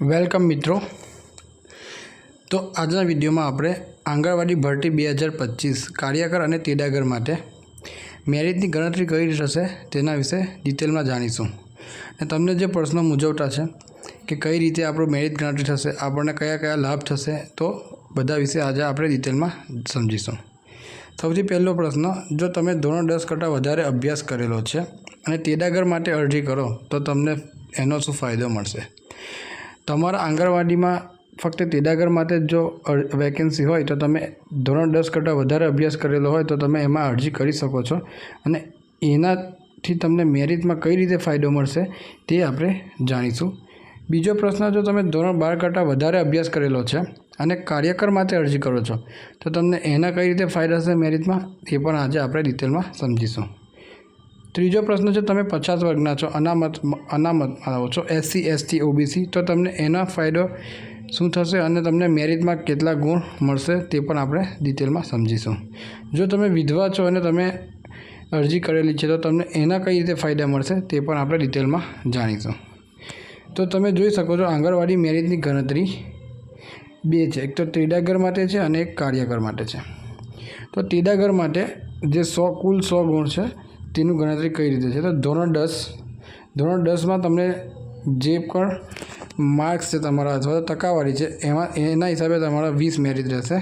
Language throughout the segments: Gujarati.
વેલકમ મિત્રો. તો આજના વિડીયોમાં આપણે આંગણવાડી ભરતી બે હજાર પચીસ કાર્યકર અને તેડાગર માટે મેરિટની ગણતરી કઈ રીતે થશે તેના વિશે ડિટેલમાં જાણીશું. અને તમને જે પ્રશ્નો મૂંઝવતા છે કે કઈ રીતે આપણું મેરિટ ગણતરી થશે, આપણને કયા કયા લાભ થશે, તો બધા વિશે આજે આપણે ડિટેલમાં સમજીશું. સૌથી પહેલો પ્રશ્ન, જો તમે ધોરણ દસ કરતાં વધારે અભ્યાસ કરેલો છે અને તેડાગર માટે અરજી કરો, તો તમને એનો શું ફાયદો મળશે? તમારા આંગણવાડીમાં ફક્ત તેડાગર માટે જ વેકેન્સી હોય તો તમે ધોરણ દસ કરતાં વધારે અભ્યાસ કરેલો હોય તો તમે એમાં અરજી કરી શકો છો. અને એનાથી તમને મેરિટમાં કઈ રીતે ફાયદો મળશે તે આપણે જાણીશું. બીજો પ્રશ્ન, જો તમે ધોરણ બાર કરતાં વધારે અભ્યાસ કરેલો છે અને કાર્યકર માટે અરજી કરો છો, તો તમને એના કઈ રીતે ફાયદા થશે મેરિટમાં એ પણ આજે આપણે ડિટેલમાં સમજીશું. ત્રીજો પ્રશ્ન છે, તમે પચાસ વર્ગના છો, અનામત અનામત આવો છો એસસી એસટી ઓબીસી તો તમને એનો ફાયદો શું થશે અને તમને મેરિટમાં કેટલા ગુણ મળશે તે પણ આપણે ડિટેલમાં સમજીશું. જો તમે વિધવા છો અને તમે અરજી કરેલી છે, તો તમને એના કઈ રીતે ફાયદા મળશે તે પણ આપણે ડિટેલમાં જાણીશું. તો તમે જોઈ શકો છો, આંગણવાડી મેરિટની ગણતરી બે છે, એક તો ત્રીડાગર માટે છે અને એક કાર્યકર માટે છે. તો ત્રીડાગર માટે જે સો, કુલ સો ગુણ છે તેનું ગણતરી કઈ રીતે છે? તો ધોરણ દસ. ધોરણ દસમાં તમને જે પણ માર્ક્સ છે તમારા અથવા તો ટકાવારી છે, એમાં એના હિસાબે તમારા વીસ મેરિટ રહેશે.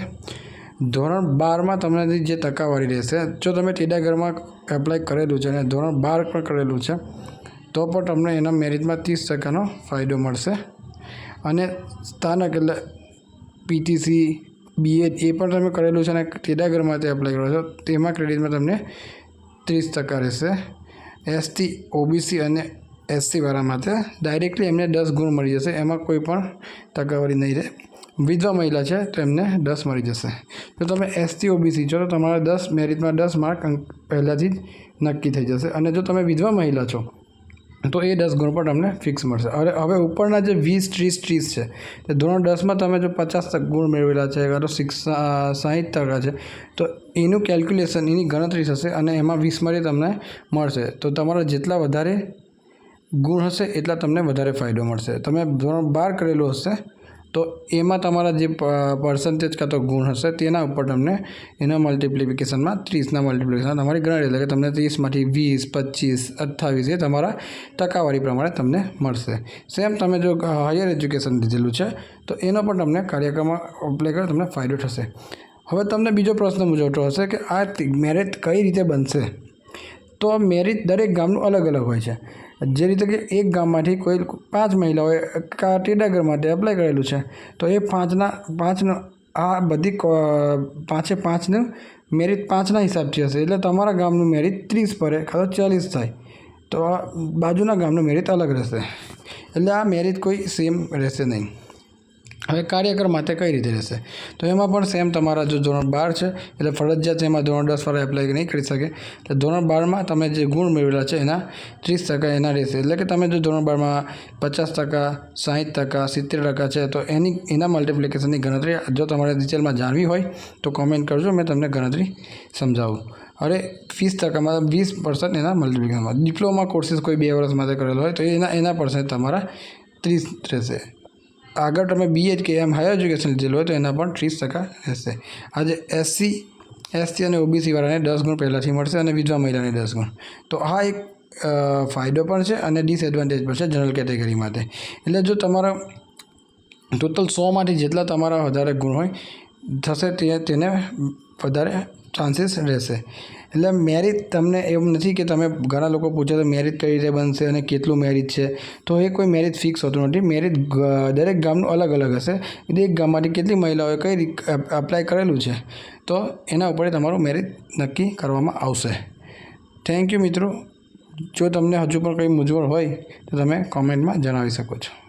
ધોરણ બારમાં તમને જે ટકાવારી રહેશે, જો તમે ટેડાગરમાં એપ્લાય કરેલું છે અને ધોરણ બાર પણ કરેલું છે, તો પણ તમને એના મેરિટમાં ત્રીસ ટકાનો ફાયદો મળશે. અને સ્થાનક એટલે પીટીસી બીએડ એ પણ તમે કરેલું છે અને ટેડાગરમાંથી એપ્લાય કરો છો, તેમાં ક્રેડિટમાં તમને ત્રીસ ટકા રહેશે. એસટી ઓબીસી અને એસસીવાળા માટે ડાયરેક્ટલી એમને દસ ગુણ મળી જશે. એમાં કોઈ પણ ટકાવારી નહીં રહે. વિધવા મહિલા છે તો એમને દસ મળી જશે. જો તમે એસટી ઓબીસી છો તો તમારા દસ મેરિટમાં દસ માર્ક પહેલાંથી જ નક્કી થઈ જશે. અને જો તમે વિધવા મહિલા છો તો એ દસ ગુણ પણ તમને ફિક્સ મળશે. હવે હવે ઉપરના જે વીસ, ત્રીસ ત્રીસ છે, તે ધોરણ દસમાં તમે જો પચાસ ગુણ મેળવેલા છે, કાં તો સિક્સ સાહીઠ ટકા છે, તો એનું કેલ્ક્યુલેશન એની ગણતરી થશે અને એમાં વીસમાંથી તમને મળશે. તો તમારા જેટલા વધારે ગુણ હશે, એટલા તમને વધારે ફાયદો મળશે. તમે ધોરણ બાર કરેલું હશે તો એમાં તમારા જે પર્સન્ટેજ કાં તો ગુણ હશે તેના ઉપર તમને એના મલ્ટિપ્લિફિકેશનમાં ત્રીસના મલ્ટિપ્લિકેશન તમારી ગણતરી, એટલે કે તમને ત્રીસમાંથી વીસ પચીસ અઠ્ઠાવીસ એ તમારા ટકાવારી પ્રમાણે તમને મળશે. સેમ તમે જો હાયર એજ્યુકેશન લીધેલું છે, તો એનો પણ તમને કાર્યક્રમમાં એપ્લાય કરો તમને ફાયદો થશે. હવે તમને બીજો પ્રશ્ન મૂજવતો હશે કે આ મેરિટ કઈ રીતે બનશે? તો મેરિટ દરેક ગામનું અલગ અલગ હોય છે. જે રીતે કે એક ગામમાંથી કોઈ પાંચ મહિલાઓએ ટેડાગર માટે એપ્લાય કરેલું છે. તો એ પાંચના, પાંચનો, આ બધી પાંચે પાંચનું મેરિટ પાંચના હિસાબથી હશે. એટલે તમારા ગામનું મેરિટ ત્રીસ પડે કાં ચાલીસ થાય. તો આ બાજુના ગામનું મેરિટ અલગ રહેશે. એટલે આ મેરિટ કોઈ સેમ રહેશે નહીં. હવે કાર્યકર માટે કઈ રીતે રહેશે? તો એમાં પણ સેમ તમારા જો ધોરણ બાર છે, એટલે ફરજિયાત એમાં ધોરણ દસ વાળા એપ્લાય નહીં કરી શકે. એટલે ધોરણ બારમાં તમે જે ગુણ મેળવેલા છે, એના ત્રીસ ટકા એના રહેશે. એટલે કે તમે જો ધોરણ બારમાં પચાસ ટકા, સાહીઠ ટકા, સિત્તેર ટકા છે, તો એની, એના મલ્ટિપ્લિકેશનની ગણતરી, જો તમારે ડિટેલમાં જાણવી હોય, તો કોમેન્ટ કરજો, મેં તમને ગણતરી સમજાવું. અરે, વીસ ટકામાં વીસ પર્સન્ટ એના મલ્ટિપ્લિકેશનમાં ડિપ્લોમા કોર્સીસ કોઈ બે વર્ષ માટે કરેલો હોય, તો એના એના પર્સન્ટ તમારા ત્રીસ રહેશે. આગળ તમે બીએચ કે એમ હાયર એજ્યુકેશન લીધેલું હોય તો એના પણ ત્રીસ ટકા રહેશે. આજે એસસી એસટી અને ઓબીસી વાળાને દસ ગુણ પહેલાંથી મળશે અને વિધવા મહિલાને દસ ગુણ. તો આ એક ફાયદો પણ છે અને ડિસએડવાન્ટેજ પણ છે જનરલ કેટેગરી માટે. એટલે જો તમારા ટોટલ સોમાંથી જેટલા તમારા વધારે ગુણ હોય, થશે તે, તેને વધારે ચાન્સીસ રહેશે. એટલે મેરિટ તમને એવું નથી કે તમે ઘણા લોકો પૂછે તો મેરિટ કઈ રીતે બનશે અને કેટલું મેરિટ છે. તો એ કોઈ મેરિટ ફિક્સ હોતું નથી. મેરિટ દરેક ગામનું અલગ અલગ હશે. દરેક ગામમાંથી કેટલી મહિલાઓએ કઈ એપ્લાય કરેલું છે, તો એના ઉપર તમારું મેરિટ નક્કી કરવામાં આવશે. થેન્ક યુ મિત્રો. જો તમને હજુ પણ કંઈ મૂંઝવણ હોય, તો તમે કોમેન્ટમાં જણાવી શકો છો.